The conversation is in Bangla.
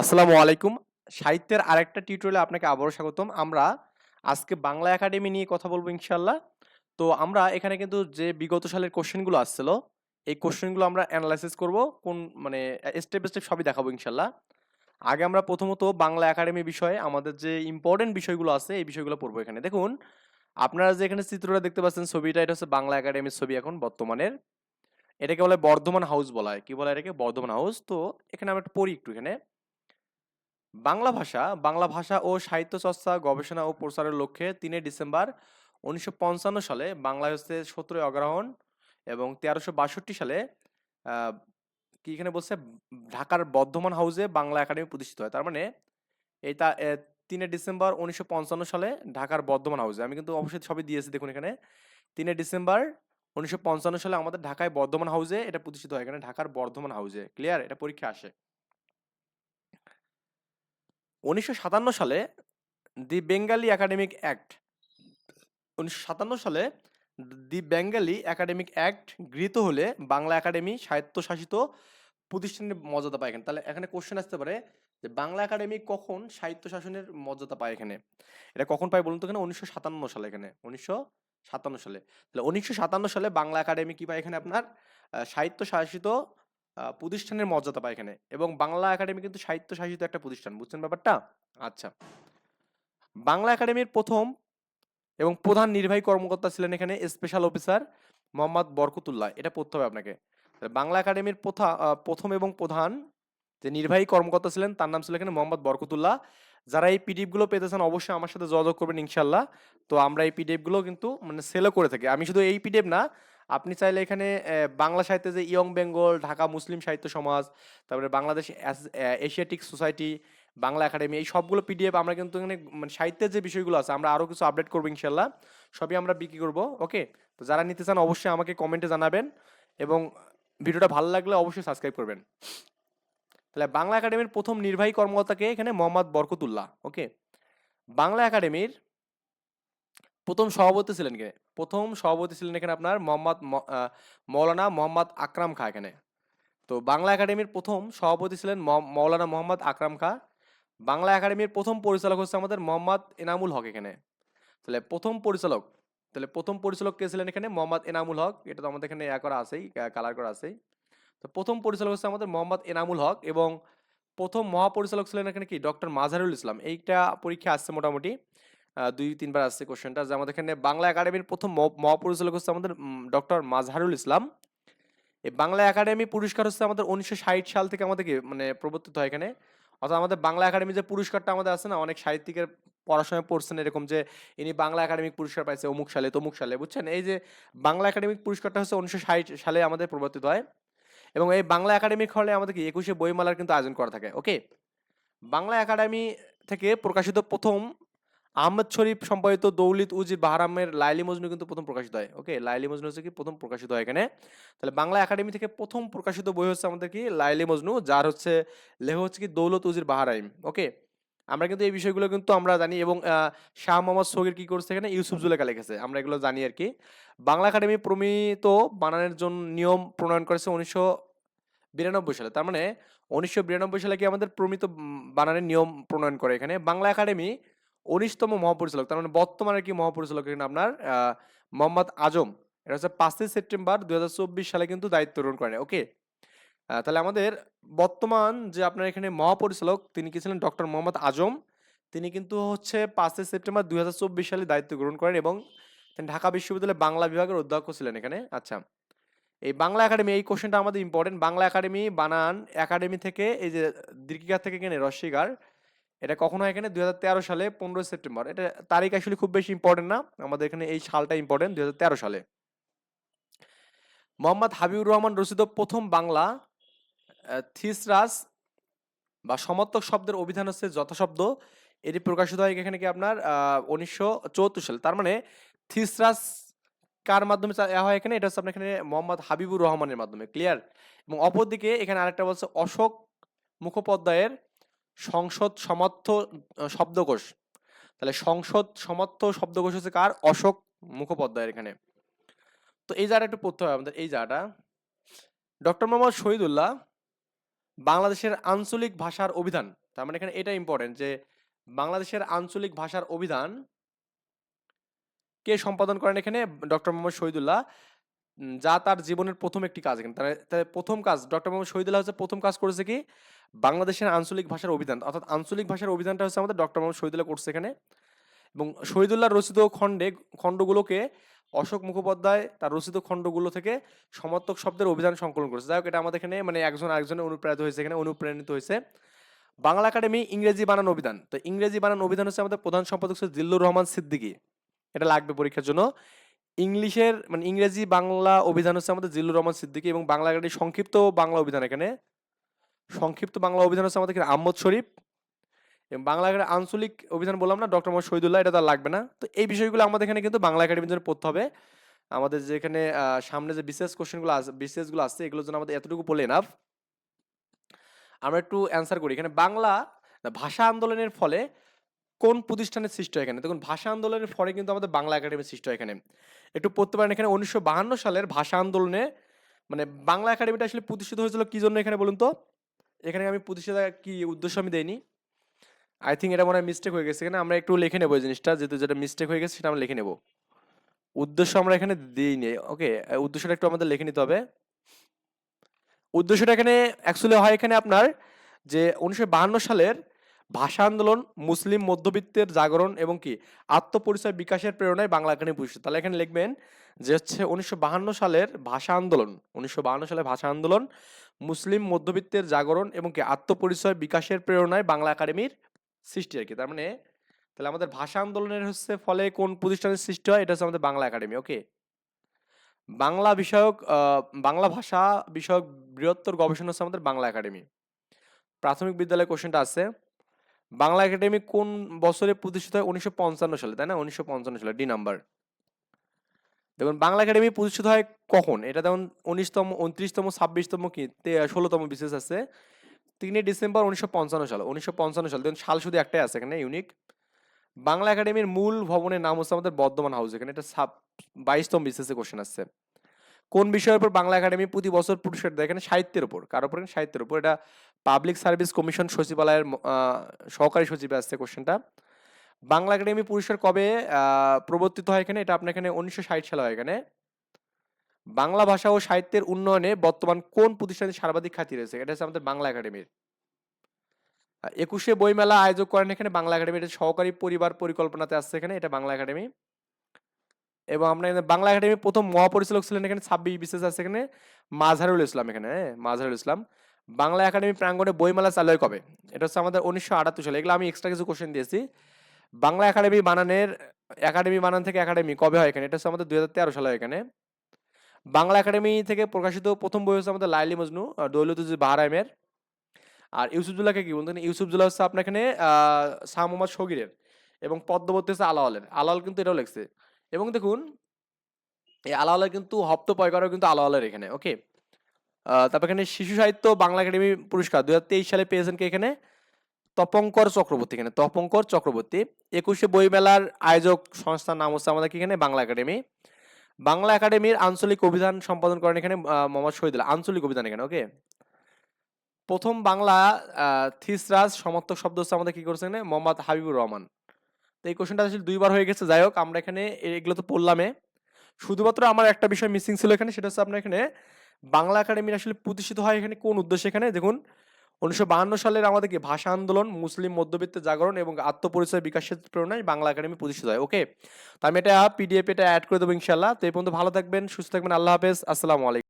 আসসালামু আলাইকুম। সাহিত্যের আরেকটা টিউটোরিয়ালে আপনাকে আবারও স্বাগতম। আমরা আজকে বাংলা একাডেমি নিয়ে কথা বলব ইনশাল্লাহ তো আমরা এখানে কিন্তু যে বিগত সালের কোশ্চেনগুলো আসছিল, এই কোশ্চেনগুলো আমরা অ্যানালাইসিস করব, কোন মানে স্টেপ স্টেপ সবই দেখাবো ইনশাল্লাহ আগে আমরা প্রথমত বাংলা একাডেমি বিষয়ে, আমাদের যে ইম্পর্টেন্ট বিষয়গুলো আছে, এই বিষয়গুলো পড়ব এখানে। দেখুন, আপনারা যে এখানে চিত্রটা দেখতে পাচ্ছেন, ছবিটা, এটা হচ্ছে বাংলা একাডেমির ছবি এখন বর্তমানের। এটাকে বলে বর্ধমান হাউস বলা হয়। কি বলে এটাকে? বর্ধমান হাউস তো এখানে আমরা একটু পড়ি একটু এখানে। বাংলা ভাষা বাংলা ভাষা ও সাহিত্য চর্চা, গবেষণা ও প্রচারের লক্ষ্যে তিনে ডিসেম্বর উনিশশো পঞ্চান্ন সালে বাংলায় হচ্ছে সতেরোই অগ্রহণ এবং তেরোশো বাষট্টি সালে কি এখানে বলছে? ঢাকার বর্ধমান হাউসে বাংলা একাডেমি প্রতিষ্ঠিত হয়। তার মানে এই তা তিনে ডিসেম্বর উনিশশো পঞ্চান্ন সালে ঢাকার বর্ধমান হাউসে আমি কিন্তু অবশ্যই সবই দিয়েছি দেখুন এখানে। তিনে ডিসেম্বর উনিশশো পঞ্চান্ন সালে আমাদের ঢাকায় বর্ধমান হাউসে এটা প্রতিষ্ঠিত হয়। এখানে ঢাকার বর্ধমান হাউসে ক্লিয়ার এটা পরীক্ষা আসে। উনিশশো সাতান্ন সালে দি বেঙ্গালি একাডেমিক অ্যাক্ট। উনিশশো সাতান্ন সালে দি বেঙ্গালি একাডেমিক অ্যাক্ট গৃহীত হলে বাংলা একাডেমি স্বায়ত্তশাসিত প্রতিষ্ঠানের মর্যাদা পায় এখানে। তাহলে এখানে কোশ্চেন আসতে পারে যে বাংলা একাডেমি কখন সাহিত্য শাসনের মর্যাদা পায় এখানে? এটা কখন পায় বলুন তো এখানে? উনিশশো সাতান্ন সালে এখানে। উনিশশো সাতান্ন সালে। তাহলে উনিশশো সাতান্ন সালে বাংলা একাডেমি কি পায় এখানে আপনার? সাহিত্য শাসিত প্রতিষ্ঠানের মর্যাদা পায় এখানে এবং বাংলা একাডেমি কিন্তু সাহিত্য শাসিত একটা প্রতিষ্ঠান। বুঝছেন ব্যাপারটা? আচ্ছা। বাংলা একাডেমির প্রথম এবং প্রধান নির্বাহী কর্মকর্তা ছিলেন এখানে স্পেশাল অফিসার মোহাম্মদ বরকতুল্লাহ। এটা পড়তে হবে আপনাকে। বাংলা একাডেমির প্রথা প্রথম এবং প্রধান যে নির্বাহী কর্মকর্তা ছিলেন তার নাম ছিল এখানে মোহাম্মদ বরকতুল্লাহ। যারা এই পিডিএফগুলো পেতে চান অবশ্যই আমার সাথে যোগাযোগ করবেন ইনশাল্লাহ তো আমরা এই পিডিএফগুলো কিন্তু মানে সেলও করে থাকি। আমি শুধু এই পিডিএফ না আপনি চাইলে এখানে বাংলা সাহিত্যে যে ইয়ং বেঙ্গল, ঢাকা মুসলিম সাহিত্য সমাজ, তারপরে Bangladesh Asiatic Society, Bangla Academy, এই সবগুলো পিডিএফ আমরা কিন্তু এখানে মানে সাহিত্যের যে বিষয়গুলো আছে, আমরা আরও কিছু আপডেট করব ইনশাল্লাহ। সবই আমরা বিক্রি করব, ওকে? তো যারা নিতে চান অবশ্যই আমাকে কমেন্টে জানাবেন এবং ভিডিওটা ভালো লাগলে অবশ্যই সাবস্ক্রাইব করবেন। তাহলে বাংলা একাডেমির প্রথম নির্বাহী কর্মকর্তাকে এখানে মোহাম্মদ বরকতুল্লাহ, ওকে? বাংলা একাডেমির প্রথম সভাপতি ছিলেন কে? প্রথম সভাপতি ছিলেন এখানে আপনার মোহাম্মদ মৌলানা মোহাম্মদ আকরাম খা এখানে। তো বাংলা একাডেমির প্রথম সভাপতি ছিলেন মৌলানা মোহাম্মদ আকরাম খা। বাংলা একাডেমির প্রথম পরিচালক হচ্ছে আমাদের মোহাম্মদ এনামুল হক এখানে। তাহলে প্রথম পরিচালক, তাহলে প্রথম পরিচালক কে ছিলেন এখানে? মোহাম্মদ এনামুল হক। এটা তো আমাদের এখানে ইয়া করা আছেই কালার করা আছেই। তো প্রথম পরিচালক হচ্ছে আমাদের মোহাম্মদ এনামুল হক এবং প্রথম মহাপরিচালক ছিলেন এখানে কি? ডক্টর মাজারুল ইসলাম। এইটা পরীক্ষা আসছে মোটামুটি। দুই, তিনবার আসছে কোশ্চেনটা যে আমাদের এখানে বাংলা একাডেমির প্রথম মহাপরিচালক হচ্ছে আমাদের ডক্টর মাঝহারুল ইসলাম। এই বাংলা একাডেমি পুরস্কার হচ্ছে আমাদের উনিশশো ষাট সাল থেকে আমাদের কি মানে প্রবর্তিত হয় এখানে। অর্থাৎ আমাদের বাংলা একাডেমি যে পুরস্কারটা আমাদের আছে না, অনেক সাহিত্যিকের পড়াশোনায় পড়ছেন এরকম যে, ইনি বাংলা একাডেমিক পুরস্কার পাইছে, অমুক সালে, তমুক সালে, বুঝছেন? এই যে বাংলা একাডেমিক পুরস্কারটা হচ্ছে উনিশশো ষাট সালে আমাদের প্রবর্তিত হয়। এবং এই বাংলা একাডেমিক হলে আমাদের কি, একুশে বইমেলার কিন্তু আয়োজন করা থাকে ওকে বাংলা একাডেমি থেকে প্রকাশিত প্রথম আহমেদ শরীফ সম্পাদিত দৌলিত উজির বাহারামের লাইলি মজনু কিন্তু প্রথম প্রকাশিত হয়। ওকে, লাইলি মজনু হচ্ছে কি প্রথম প্রকাশিত হয় এখানে। তাহলে বাংলা একাডেমি থেকে প্রথম প্রকাশিত বই হচ্ছে আমাদের কি লাইলি মজনু, যার হচ্ছে লেখ হচ্ছে কি দৌলত উজির বাহারাইম। ওকে, আমরা কিন্তু এই বিষয়গুলো কিন্তু আমরা জানি এবং শাহ মোহাম্মদ সগির কি করছে এখানে? ইউসুফ জুলেখা লিখেছে, আমরা এগুলো জানি আর কি। বাংলা একাডেমি প্রমিত বানানের জন্য নিয়ম প্রণয়ন করেছে উনিশশো বিরানব্বই সালে। তার মানে উনিশশো বিরানব্বই সালে কি আমাদের প্রমিত বানানের নিয়ম প্রণয়ন করে এখানে। বাংলা একাডেমি উনিশতম মহাপরিচালক, তার মানে বর্তমানে কি মহাপরিচালক আপনার মোহাম্মদ আজম। এটা হচ্ছে পাঁচই সেপ্টেম্বর দুই হাজার চব্বিশ সালে কিন্তু দায়িত্ব গ্রহণ করেন ওকে তাহলে আমাদের বর্তমান যে আপনার এখানে মহাপরিচালক, তিনি কি ছিলেন? ডক্টর মোহাম্মদ আজম। তিনি কিন্তু হচ্ছে পাঁচই সেপ্টেম্বর দুই হাজার চব্বিশ সালে দায়িত্ব গ্রহণ করেন এবং তিনি ঢাকা বিশ্ববিদ্যালয়ে বাংলা বিভাগের অধ্যক্ষ ছিলেন এখানে। আচ্ছা এই বাংলা একাডেমি, এই কোশ্চেনটা আমাদের ইম্পর্টেন্ট বাংলা একাডেমি, বানান একাডেমি থেকে, এই যে দীর্ঘিকার থেকে এখানে রস্বীকার এটা কখন হয় এখানে দুই হাজার তেরো সালে পনেরোই সেপ্টেম্বর। এটা তারিখ আসলে খুব বেশি ইম্পর্টেন্ট না। আমাদের এখানে এই সালটা ইম্পর্টেন্ট দু হাজার তেরো সালে। মোহাম্মদ হাবিবুর রহমান রচিত প্রথম বাংলা থিসরাস বা সমর্থক শব্দের অভিধান হচ্ছে যথাশব্দ। এটি প্রকাশিত হয় এখানে কি আপনার উনিশশো সালে। তার মানে থিসরাস কার মাধ্যমে হয় এখানে? এটা হচ্ছে আপনার এখানে মোহাম্মদ হাবিবুর রহমানের মাধ্যমে ক্লিয়ার এবং অপরদিকে এখানে আরেকটা বলছে অশোক মুখোপাধ্যায়ের সংসদ সমর্থ শব্দকোষ। তাহলে সংসদ সমর্থ শব্দকোষ হচ্ছে কার? অশোক মুখোপাধ্যায়ের এখানে। তো এই জায়গাটা একটু পড়তে হবে আমাদের, এই জায়গাটা। ডক্টর মোহাম্মদ শহীদুল্লাহ, বাংলাদেশের আঞ্চলিক ভাষার অভিধান। তার মানে এখানে এটা ইম্পর্টেন্ট যে বাংলাদেশের আঞ্চলিক ভাষার অভিধান কে সম্পাদন করেন এখানে? ডক্টর মোহাম্মদ শহীদুল্লাহ। যা তার জীবনের প্রথম একটি কাজ এখানে। তার প্রথম কাজ, ডক্টর মোহাম্মদ শহীদুল্লাহ হচ্ছে প্রথম কাজ করেছে কি? বাংলাদেশের আঞ্চলিক ভাষার অভিধান, অর্থাৎ আঞ্চলিক ভাষার অভিধানটা হচ্ছে আমাদের ডক্টর মোহাম্মদ শহীদুল্লাহ করছে এখানে। এবং শহীদুল্লাহ রচিত খণ্ডে, খণ্ডগুলোকে অশোক মুখোপাধ্যায় তার রচিত খণ্ডগুলো থেকে সমর্থক শব্দের অভিধান সংকলন করেছে। যাই হোক, এটা আমাদের এখানে মানে একজন আরেকজনের অনুপ্রাণিত হয়েছে, এখানে অনুপ্রাণিত হয়েছে। বাংলা একাডেমি ইংরেজি বানান অভিধান। তো ইংরেজি বানান অভিধান হচ্ছে আমাদের প্রধান সম্পাদক হচ্ছে জিল্লুর রহমান সিদ্দিকী। এটা লাগবে পরীক্ষার জন্য। ইংলিশের মানে ইংরেজি বাংলা অভিধান হচ্ছে আমাদের জিল্লুর রহমান সিদ্দিকী এবং বাংলা একাডেমি সংক্ষিপ্ত বাংলা অভিধান এখানে। সংক্ষিপ্ত বাংলা অভিধান হচ্ছে আমাদের আহমদ শরীফ। এবং বাংলা একাডেমি আঞ্চলিক অভিধান বললাম না, ডক্টর মোহাম্মদ শহীদুল্লাহ, এটা তার লাগবে না। তো এই বিষয়গুলো আমাদের এখানে কিন্তু বাংলা একাডেমির জন্য পড়তে হবে। আমাদের যেখানে সামনে যে বিশেষ কোশ্চেনগুলো আছে বিশেষগুলো আছে এগুলোর জন্য আমাদের এতটুকু বলে এনাফ আমরা একটু অ্যান্সার করি। এখানে বাংলা ভাষা আন্দোলনের ফলে কোন প্রতিষ্ঠানের সৃষ্টি হয় এখানে? দেখুন, ভাষা আন্দোলনের ফলে কিন্তু আমাদের বাংলা একাডেমির সৃষ্টি হয় এখানে। একটু পড়তে পারেন, এখানে উনিশশো সালের ভাষা আন্দোলনে মানে বাংলা একাডেমিটা আসলে প্রতিষ্ঠিত হয়েছিল কি জন্য এখানে বলুন তো? এখানে আমি প্রতিষ্ঠিত কি উদ্দেশ্য আমি দেইনি। আই থিঙ্ক এটা মনে হয় মিস্টেক হয়ে গেছে। এখানে আমরা একটু লিখে নেব জিনিসটা, যেহেতু যেটা মিস্টেক হয়ে গেছে সেটা আমরা লিখে নেব। উদ্দেশ্য আমরা এখানে দিইনি। ওকে উদ্দেশ্যটা একটু আমাদের লিখে নিতে হবে। উদ্দেশ্যটা এখানে অ্যাকচুয়ালি হয় এখানে আপনার যে উনিশশো সালের ভাষা আন্দোলন, মুসলিম মধ্যবিত্তের জাগরণ এবং কি আত্মপরিচয় বিকাশের প্রেরণায় বাংলা একাডেমি পুরস্কার তাহলে এখানে লিখবেন যে হচ্ছে উনিশশো সালের ভাষা আন্দোলন, উনিশশো সালের ভাষা আন্দোলন মুসলিম মধ্যবিত্তের জাগরণ এবং কি আত্মপরিচয় বিকাশের প্রেরণায় বাংলা একাডেমির সৃষ্টি আর কি। তার মানে তাহলে আমাদের ভাষা আন্দোলনের হচ্ছে ফলে কোন প্রতিষ্ঠানের সৃষ্টি হয়? এটা হচ্ছে আমাদের বাংলা একাডেমি ওকে বাংলা বিষয়ক বাংলা ভাষা বিষয়ক বৃহত্তর গবেষণা হচ্ছে আমাদের বাংলা একাডেমি। প্রাথমিক বিদ্যালয়ে কোশ্চেনটা আছে। বাংলা একাডেমি কোন বছরে প্রতিষ্ঠিত হয়? উনিশশো পঞ্চান্ন সালে, তাই না? উনিশশো পঞ্চান্ন সালে ডি নাম্বার দেখুন, বাংলা একাডেমি প্রতিষ্ঠিত হয় কখন? এটা যেমন উনিশতম, উনত্রিশতম, ছাব্বিশতম কি ষোলোতম বিশেষ আছে। তিনই ডিসেম্বর উনিশশো পঞ্চান্ন সাল, উনিশশো পঞ্চান্ন সাল। দেখুন, সাল শুধু একটাই আছে এখানে ইউনিক বাংলা একাডেমির মূল ভবনের নাম হচ্ছে আমাদের বর্ধমান হাউস এখানে এটা সাব বাইশতম বিশেষে কোশ্চেন আসছে। কোন বিষয়ের উপর বাংলা একাডেমি প্রতি বছর পুরস্কার দেয়? এখানে সাহিত্যের উপর, কার উপর? সাহিত্যের উপর। এটা পাবলিক সার্ভিস কমিশন সচিবালয়ের সহকারী সচিবে আসছে কোশ্চেনটা বাংলা একাডেমি পুরস্কার কবে প্রবর্তিত হয় এখানে? এটা আপনার এখানে উনিশশো ষাট সালে হয় এখানে। বাংলা ভাষা ও সাহিত্যের উন্নয়নে বর্তমান কোন প্রতিষ্ঠানের সর্বাধিক খ্যাতি রয়েছে? এটা হচ্ছে আমাদের বাংলা একাডেমির। একুশে বইমেলা আয়োজক করেন এখানে বাংলা একাডেমি। এটা সহকারী পরিবার পরিকল্পনাতে আসছে এখানে, এটা বাংলা একাডেমি। এবং আমরা এখানে বাংলা একাডেমির প্রথম মহাপরিচালক ছিলেন এখানে ছাব্বিশ বিশেষ আছে এখানে মাঝহারুল ইসলাম এখানে হ্যাঁ মাঝহারুল ইসলাম। বাংলা একাডেমি প্রাঙ্গণে বইমেলা চালু হয় কবে? এটা হচ্ছে আমাদের উনিশশো আটাত্তর সালে। এগুলো আমি এক্সট্রা কিছু কোশ্চেন দিয়েছি। বাংলা একাডেমি বানানের, একাডেমি বানান থেকে একাডেমি কবে হয় এখানে? এটা হচ্ছে আমাদের দুই হাজার তেরো সালে এখানে। বাংলা একাডেমি থেকে প্রকাশিত প্রথম বই হচ্ছে আমাদের লাইলি মজনু দৌলতুজি বাহারাইমের আর ইউসুফজুল্লাহকে কি বলতেন? ইউসুফজুল্লাহ হচ্ছে আপনার এখানে শাহ মোহাম্মদ শগিরের এবং পদ্মবতী হচ্ছে আলাওয়ালের আলাওয়াল কিন্তু এটাও লেখছে। এবং দেখুন, এই আলাওয়ালের কিন্তু হপ্ত পয়কারও কিন্তু আলাওয়ালের এখানে, ওকে? তারপর এখানে শিশু সাহিত্য বাংলা একাডেমি পুরস্কার দু হাজার তেইশ সালে পেয়েছেন কে এখানে? তপঙ্কর চক্রবর্তী এখানে। তপঙ্কর চক্রবর্তী, একুশে বইমেলার আয়োজক সংস্থার নাম হচ্ছে আমাদের এখানে? বাংলা একাডেমি। বাংলা একাডেমির আঞ্চলিক অভিধান সম্পাদন করেন এখানে মোহাম্মদ শহীদুল্লাহ আঞ্চলিক অভিধান এখানে ওকে প্রথম বাংলা থিসরাজ সমর্থক শব্দ হচ্ছে আমাদের কি করছে এখানে? মোহাম্মদ হাবিবুর রহমান। তো এই কোশ্চেনটা আসলে দুইবার হয়ে গেছে, যাই হোক, আমরা এখানে এগুলো তো পড়লামে শুধুমাত্র আমার একটা বিষয় মিসিং ছিল এখানে, সেটা হচ্ছে আপনার এখানে, বাংলা একাডেমির আসলে প্রতিষ্ঠিত হয় এখানে কোন উদ্দেশ্যে এখানে? দেখুন উনিশশো সালের আমাদের কি ভাষা আন্দোলন, মুসলিম মধ্যবিত্তের জাগরণ এবং আত্মপরিচয় বিকাশের প্রেরণায় বাংলা একাডেমি প্রতিষ্ঠিত হয়। ওকে তো আমি এটা পিডিএফ এটা অ্যাড করে দেবো ইনশাল্লাহ তো এই পর্যন্ত ভালো থাকবেন, সুস্থ থাকবেন, আল্লাহ হাফেজ। আসসালামু আলাইকুম।